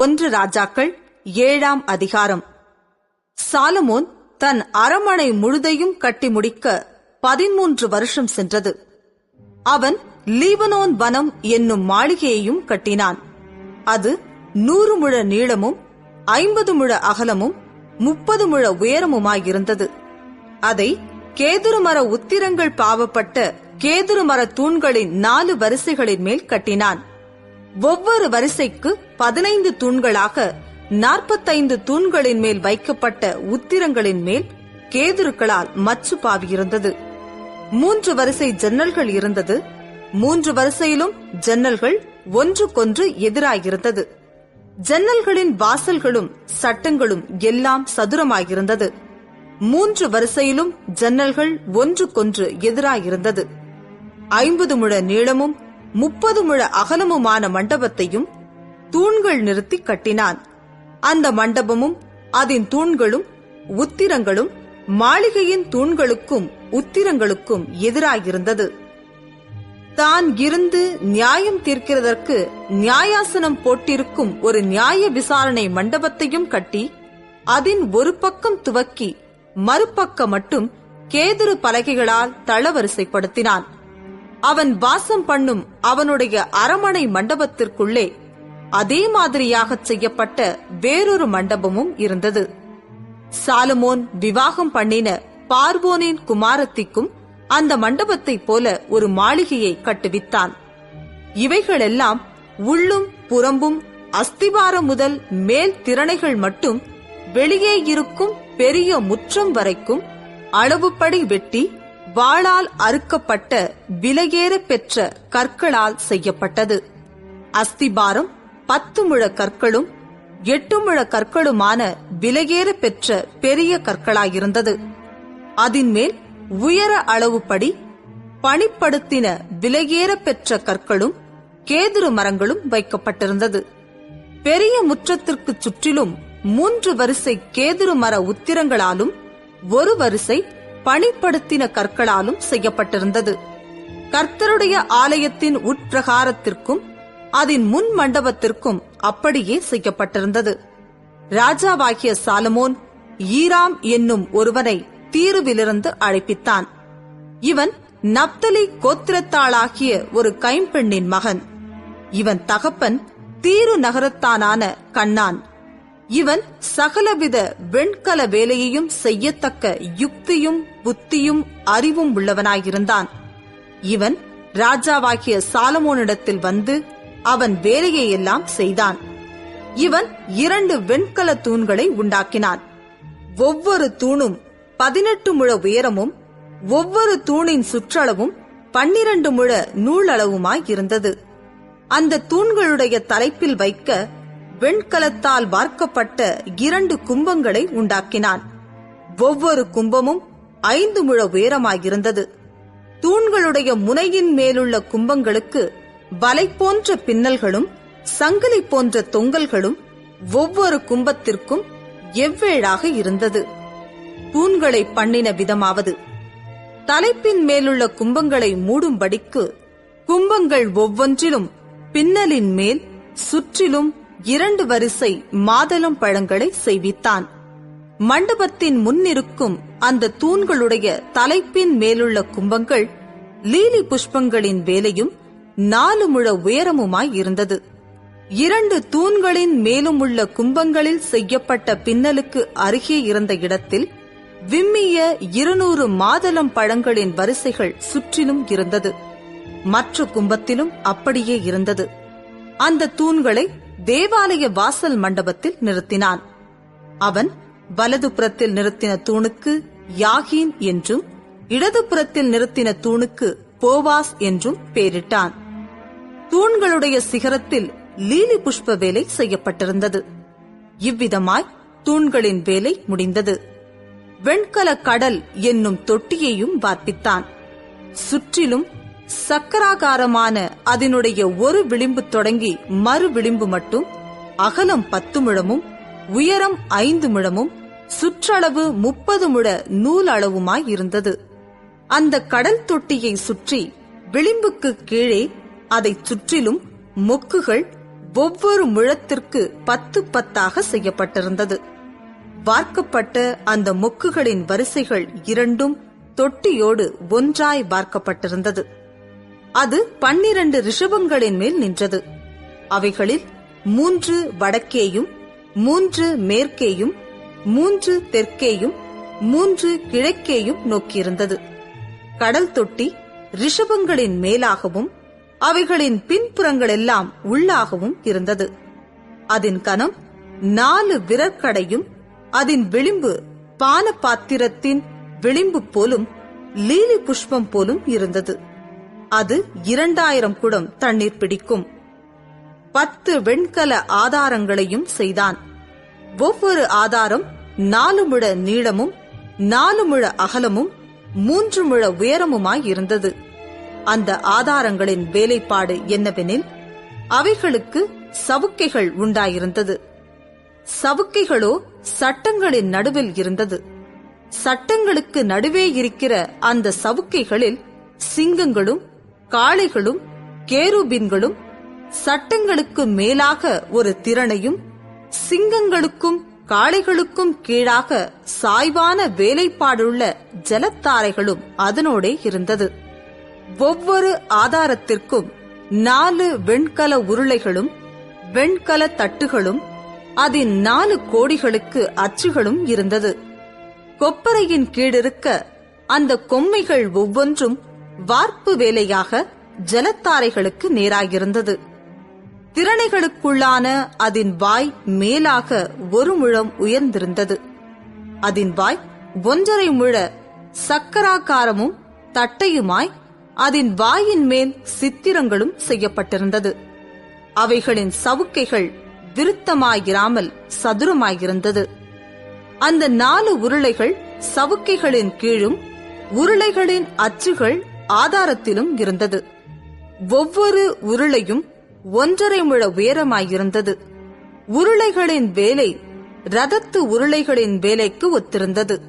ஒன்று ராஜாக்கள் ஏழாம் அதிகாரம். சாலமோன் தன் அரமனை முழுதையும் கட்டி முடிக்க பதிமூன்று வருஷம் சென்றது. அவன் லீபனோன் வனம் என்னும் மாளிகையையும் கட்டினான். அது நூறு முழ நீளமும் ஐம்பது முழ அகலமும் முப்பது முழ உயரமுமாயிருந்தது. அதை கேதுருமர உத்திரங்கள் பாவப்பட்ட கேதுருமர தூண்களின் நாலு வரிசைகளின் மேல் கட்டினான். ஒவ்வொரு வரிசைக்கு பதினைந்து தூண்களாக நாற்பத்தைந்து தூண்களின் மேல் வைக்கப்பட்ட உத்திரங்களின் மேல் கேதுருக்களால் மச்சு பாவியிருந்தது. மூன்று வரிசை ஜன்னல்கள் இருந்தது. மூன்று வரிசையிலும் ஜன்னல்கள் ஒன்றுக்கொன்று எதிராயிருந்தது. ஜன்னல்களின் வாசல்களும் சட்டங்களும் எல்லாம் சதுரமாயிருந்தது. மூன்று வரிசையிலும் ஜன்னல்கள் ஒன்றுக்கொன்று எதிராயிருந்தது. ஐம்பது முழ நீளமும் முப்பது முழ அகலமுமான மண்டபத்தையும் தூண்கள் நிறுத்தி கட்டினான். அந்த மண்டபமும் அதன் தூண்களும் உத்திரங்களும் மாளிகையின் தூண்களுக்கும் உத்திரங்களுக்கும் எதிராயிருந்தது. தான் இருந்து நியாயம் தீர்க்கிறதற்கு நியாயாசனம் போட்டிருக்கும் ஒரு நியாய விசாரணை மண்டபத்தையும் கட்டி அதன் ஒரு பக்கம் துவக்கி மறுபக்கம் மட்டும் கேதுரு பலகைகளால் தளவரிசைப்படுத்தினான். அவன் வாசம் பண்ணும் அவனுடைய அரமனை மண்டபத்திற்குள்ளே அதே மாதிரியாக செய்யப்பட்ட வேறொரு மண்டபமும் இருந்தது. சாலமோன் விவாகம் பண்ணின பார்வோனின் குமாரத்திக்கும் அந்த மண்டபத்தைப் போல ஒரு மாளிகையை கட்டுவித்தான். இவைகளெல்லாம் உள்ளும் புறம்பும் அஸ்திவாரம் முதல் மேல் திறனைகள் மட்டும் வெளியே இருக்கும் பெரிய முற்றம் வரைக்கும் அளவுப்படி வெட்டி வாளால் அறுக்கப்பட்ட விலையேற பெற்ற கற்களால் செய்யப்பட்டது. அஸ்திபாரம் பத்து முழ கற்களும் எட்டு முழ கற்களுமான விலையேற பெற்ற பெரிய கற்களாயிருந்தது. அதின் மேல் உயர அளவுப்படி பணிப்படுத்தின விலையேற பெற்ற கற்களும் கேதுரு மரங்களும் வைக்கப்பட்டிருந்தது. பெரிய முற்றத்திற்கு சுற்றிலும் மூன்று வரிசை கேதுரு மர உத்திரங்களாலும் ஒரு வரிசை பணிப்படுத்தின கற்களாலும் செய்யப்பட்டிருந்தது. கர்த்தருடைய ஆலயத்தின் உட்பிரகாரத்திற்கும் அதன் முன் மண்டபத்திற்கும் அப்படியே செய்யப்பட்டிருந்தது. ராஜாவாகிய சாலமோன் ஈராம் என்னும் ஒருவனை தீருவிலிருந்து அழைப்பித்தான். இவன் நப்தலி கோத்திரத்தாளாகிய ஒரு கைம்பெண்ணின் மகன். இவன் தகப்பன் தீரு நகரத்தானான கண்ணான். இவன் சகலவித வெண்கல வேலையையும் செய்யத்தக்க யுக்தியும் புத்தியும் அறிவும் உள்ளவனாயிருந்தான். இவன் ராஜாவாகிய சாலமோனிடத்தில் வந்து அவன் வேலையையெல்லாம் செய்தான். இவன் இரண்டு வெண்கல தூண்களை உண்டாக்கினான். ஒவ்வொரு தூணும் பதினெட்டு முழ உயரமும் ஒவ்வொரு தூணின் சுற்றளவும் பன்னிரண்டு முழ நூலளவுமாய் இருந்தது. அந்த தூண்களுடைய தலைப்பில் வைக்க வெண்கலத்தால் வார்க்கப்பட்ட இரண்டு கும்பங்களை உண்டாக்கினான். ஒவ்வொரு கும்பமும் ஐந்து முழ உயரமாயிருந்தது. தூண்களுடைய முனையின் மேலுள்ள கும்பங்களுக்கு வலை போன்ற பின்னல்களும் சங்கிலி போன்ற தொங்கல்களும் ஒவ்வொரு கும்பத்திற்கும் எவ்வேழாக இருந்தது. தூண்களை பண்ணின விதமாவது. தலைப்பின் மேலுள்ள கும்பங்களை மூடும்படிக்கு கும்பங்கள் ஒவ்வொன்றிலும் பின்னலின் மேல் சுற்றிலும் இரண்டு வரிசை மாதளம் பழங்களை செய்வித்தான். மண்டபத்தின் முன்னிருக்கும் அந்த தூண்களுடைய தலைப்பின் மேலுள்ள கும்பங்கள் லீலி புஷ்பங்களின் வேலையும் நாலு முழ உயரமுமாய் இருந்தது. இரண்டு தூண்களின் மேலும் உள்ள கும்பங்களில் செய்யப்பட்ட பின்னலுக்கு அருகே இருந்த இடத்தில் விம்மிய இருநூறு மாதளம் பழங்களின் வரிசைகள் சுற்றிலும் இருந்தது. மற்ற கும்பத்திலும் அப்படியே இருந்தது. அந்த தூண்களை தேவாலய வாசல் மண்டபத்தில் நிறுத்தினான். அவன் வலதுபுறத்தில் நிறுத்தின தூணுக்கு யாகீன் என்றும் இடதுபுறத்தில் நிறுத்தின தூணுக்கு போவாஸ் என்றும் பெயரிட்டான். தூண்களுடைய சிகரத்தில் லீலி புஷ்ப வேலை செய்யப்பட்டிருந்தது. இவ்விதமாய் தூண்களின் வேலை முடிந்தது. வெண்கல கடல் என்னும் தொட்டியையும் வார்ப்பித்தான். சுற்றிலும் சக்கராகாரமான அதனுடைய ஒரு விளிம்பு தொடங்கி மறு விளிம்பு மட்டும் அகலம் பத்து முழமும் உயரம் ஐந்து முழமும் சுற்றளவு முப்பது முழ நூல் அளவுமாய் இருந்தது. அந்த கடல் தொட்டியை சுற்றி விளிம்புக்கு கீழே அதைச் சுற்றிலும் மொக்குகள் ஒவ்வொரு முழத்திற்கு பத்து பத்தாக செய்யப்பட்டிருந்தது. வார்க்கப்பட்ட அந்த மொக்குகளின் வரிசைகள் இரண்டும் தொட்டியோடு ஒன்றாய் வார்க்கப்பட்டிருந்தது. அது பன்னிரண்டு ரிஷபங்களின் மேல் நின்றது. அவைகளில் மூன்று வடக்கேயும் மூன்று மேற்கேயும் மூன்று தெற்கேயும் மூன்று கிழக்கேயும் நோக்கியிருந்தது. கடல் தொட்டி ரிஷபங்களின் மேலாகவும் அவைகளின் பின்புறங்களெல்லாம் உள்ளாகவும் இருந்தது. அதன் கனம் நாலு விரற்கடையும் அதன் விளிம்பு பான பாத்திரத்தின் விளிம்பு போலும் லீலி புஷ்பம் போலும் இருந்தது. அது இரண்டாயிரம் குடம் தண்ணீர் பிடிக்கும். பத்து வெண்கல ஆதாரங்களையும் செய்தான். ஒவ்வொரு ஆதாரம் நாலு முழ நீளமும் நாலு முழ அகலமும் மூன்று முழ உயரமுமாய் இருந்தது. அந்த ஆதாரங்களின் வேலைப்பாடு என்னவெனில் அவைகளுக்கு சவுக்கைகள் உண்டாயிருந்தது. சவுக்கைகளோ சட்டங்களின் நடுவில் இருந்தது. சட்டங்களுக்கு நடுவே இருக்கிற அந்த சவுக்கைகளில் சிங்கங்களும் காளைகளும் கேருபின்களும் சட்டங்களுக்கு மேலாக ஒரு திறனையும் சிங்கங்களுக்கும் காளைகளுக்கும் கீழாக சாய்வான வேலைப்பாடுள்ள ஜலத்தாரைகளும் அதனோடே இருந்தது. ஒவ்வொரு ஆதாரத்திற்கும் நாலு வெண்கல உருளைகளும் வெண்கல தட்டுகளும் அதன் நாலு கோடிகளுக்கு அச்சுகளும் இருந்தது. கொப்பரையின் கீழிருக்க அந்த கொம்மைகள் ஒவ்வொன்றும் வார்ப்பு வேலையாக ஜலத்தாரைகளுக்கு நேராயிருந்தது. திறனைகளுக்குள்ளான அதன் வாய் மேலாக ஒரு முழம் உயர்ந்திருந்தது. அதன் வாய் ஒன்றரை முழ சக்கராக்காரமும் தட்டையுமாய் அதன் வாயின் மேல் சித்திரங்களும் செய்யப்பட்டிருந்தது. அவைகளின் சவுக்கைகள் விருத்தமாயிராமல் சதுரமாயிருந்தது. அந்த நாலு உருளைகள் சவுக்கைகளின் கீழும் உருளைகளின் அச்சுகள் ஆதாரத்திலும் இருந்தது. ஒவ்வொரு உருளையும் ஒன்றரை முழ உயரமாயிருந்தது. உருளைகளின் வேலை ரதத்து உருளைகளின் வேலைக்கு ஒத்திருந்தது.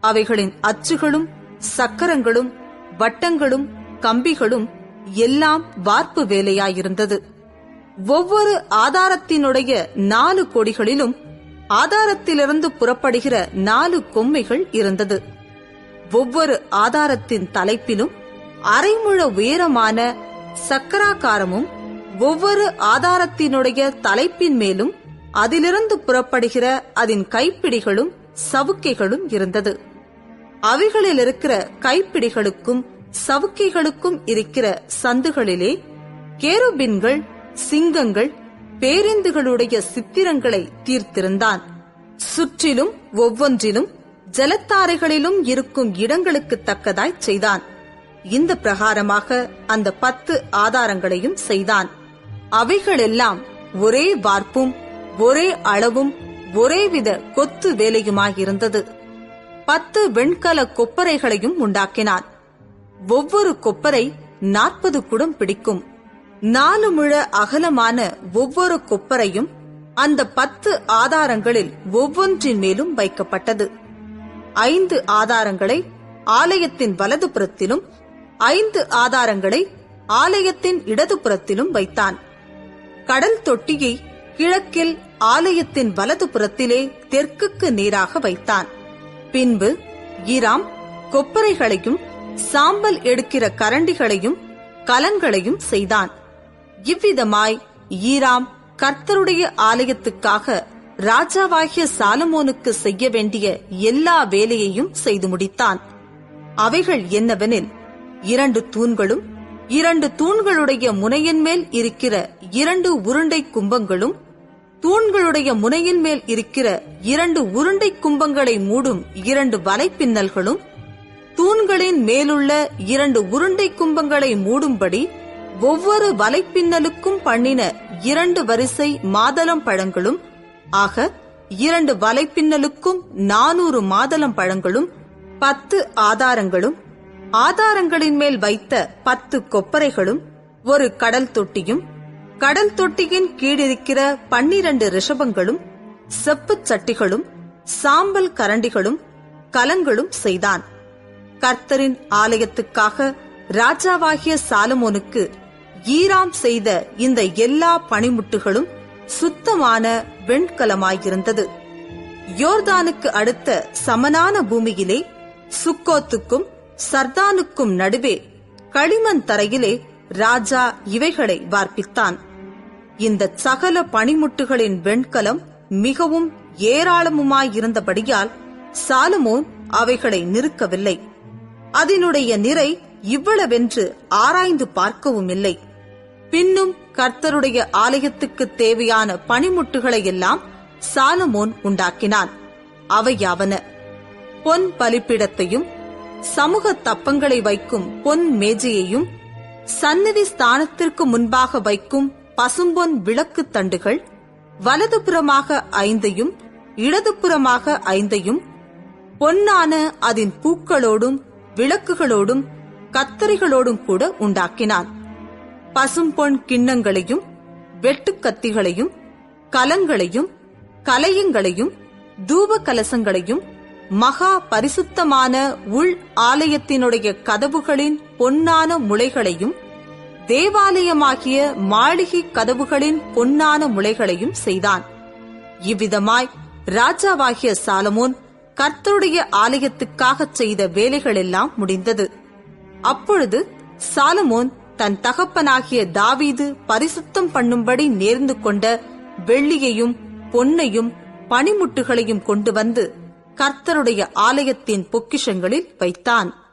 அவைகளின் அச்சுகளும் சக்கரங்களும் வட்டங்களும் கம்பிகளும் எல்லாம் வார்ப்பு வேலையாயிருந்தது. ஒவ்வொரு ஆதாரத்தினுடைய நாலு கொடிகளிலும் ஆதாரத்திலிருந்து புறப்படுகிற நாலு கொம்மைகள் இருந்தது. ஒவ்வொரு ஆதாரத்தின் தலைப்பிலும் அரைமுழ உயரமான சக்கராக்காரமும் ஒவ்வொரு ஆதாரத்தினுடைய தலைப்பின் மேலும் அதிலிருந்து புறப்படுகிற அதன் கைப்பிடிகளும் சவுக்கைகளும் இருந்தது. அவைகளில் இருக்கிற கைப்பிடிகளுக்கும் சவுக்கைகளுக்கும் இருக்கிற சந்துகளிலே கேருபின்கள் சிங்கங்கள் பேருந்துகளுடைய சித்திரங்களை தீர்த்திருந்தான். சுற்றிலும் ஒவ்வொன்றிலும் ஜலத்தாரைகளிலும் இருக்கும் இடங்களுக்கு தக்கதாய் செய்தான். இந்த பிரகாரமாக அந்த பத்து ஆதாரங்களையும் செய்தான். அவைகளெல்லாம் ஒரே வார்ப்பும் ஒரே அளவும் ஒரேவித கொத்து வேலையுமாயிருந்தது. பத்து வெண்கல கொப்பரைகளையும் உண்டாக்கினான். ஒவ்வொரு கொப்பரை நாற்பது குடம் பிடிக்கும். நாலு முழ அகலமான ஒவ்வொரு கொப்பரையும் அந்த பத்து ஆதாரங்களில் ஒவ்வொன்றின் மேலும் வைக்கப்பட்டது. ஐந்து ஆதாரங்களை ஆலயத்தின் வலதுபுறத்திலும் ஐந்து ஆதாரங்களை ஆலயத்தின் இடதுபுறத்திலும் வைத்தான். கடல் தொட்டியை கிழக்கில் ஆலயத்தின் வலதுபுறத்திலே தெற்குக்கு நேராக வைத்தான். பின்பு ஈராம் கொப்பரைகளையும் சாம்பல் எடுக்கிற கரண்டிகளையும் கலன்களையும் செய்தான். இவ்விதமாய் ஈராம் கர்த்தருடைய ஆலயத்துக்காக ராஜாவாகிய சாலமோனுக்கு செய்ய வேண்டிய எல்லா வேலையையும் செய்து முடித்தான். அவைகள் என்னவெனில் இரண்டு தூண்களும் இரண்டு தூண்களுடைய முனையின் மேல் இருக்கிற இரண்டு உருண்டை கும்பங்களும் தூண்களுடைய முனையின் மேல் இருக்கிற இரண்டு உருண்டை கும்பங்களை மூடும் இரண்டு வலைப்பின்னல்களும் தூண்களின் மேலுள்ள இரண்டு உருண்டை கும்பங்களை மூடும்படி ஒவ்வொரு வலைப்பின்னலுக்கும் பண்ணின இரண்டு வரிசை மாதளம் பழங்களும் ஆக இரண்டு வலைப்பின்னலுக்கும் நானூறு மாதளம் பழங்களும் பத்து ஆதாரங்களும் ஆதாரங்களின் மேல் வைத்த பத்து கொப்பரைகளும் ஒரு கடல் தொட்டியும் கடல் தொட்டியின் கீழிருக்கிற பன்னிரண்டு ரிஷபங்களும் செப்புச் சட்டிகளும் சாம்பல் கரண்டிகளும் கலங்களும் செய்தான். கர்த்தரின் ஆலயத்துக்காக ராஜாவாகிய சாலமோனுக்கு ஈராம் செய்த இந்த எல்லா பணிமுட்டுகளும் சுத்தமான வெண்கலமாயிருந்தது. யோர்தானுக்கு அடுத்த சமனான பூமியிலே சுக்கோத்துக்கும் சர்தானுக்கும் நடுவே களிமண் தரையிலே ராஜா இவைகளை வார்ப்பித்தான். இந்த சகல பணிமுட்டுகளின் வெண்கலம் மிகவும் ஏராளமுமாயிருந்தபடியால் சாலுமோன் அவைகளை நிறுக்கவில்லை. அதனுடைய நிறை இவ்வளவென்று ஆராய்ந்து பார்க்கவும் இல்லை. பின்னும் கர்த்தருடைய ஆலயத்துக்கு தேவையான பனிமுட்டுகளை எல்லாம் சாலமோன் உண்டாக்கினான். அவையாவன பொன் பலிப்பிடத்தையும் சமூக தப்பங்களை வைக்கும் பொன் மேஜையையும் சந்நிதி ஸ்தானத்திற்கு முன்பாக வைக்கும் பசும்பொன் விளக்கு தண்டுகள் வலதுபுறமாக ஐந்தையும் இடதுபுறமாக ஐந்தையும் பொன்னான அதன் பூக்களோடும் விளக்குகளோடும் கத்தரிகளோடும் கூட உண்டாக்கினான். பசும்பொன் கிண்ணங்களையும் வெட்டுக்கத்திகளையும் கலங்களையும் கலையங்களையும் தூப கலசங்களையும் மகா பரிசுத்தமான உள் ஆலயத்தினுடைய கதவுகளின் பொன்னான முளைகளையும் தேவாலயமாகிய மாளிகை கதவுகளின் பொன்னான முளைகளையும் செய்தான். இவ்விதமாய் ராஜாவாகிய சாலமோன் கர்த்தருடைய ஆலயத்துக்காகச் செய்த வேலைகளெல்லாம் முடிந்தது. அப்பொழுது சாலமோன் தன் தகப்பனாகிய தாவீது பரிசுத்தம் பண்ணும்படி நேர்ந்து கொண்ட வெள்ளியையும் பொன்னையும் பனிமுட்டுகளையும் கொண்டு வந்து கர்த்தருடைய ஆலயத்தின் பொக்கிஷங்களில் வைத்தான்.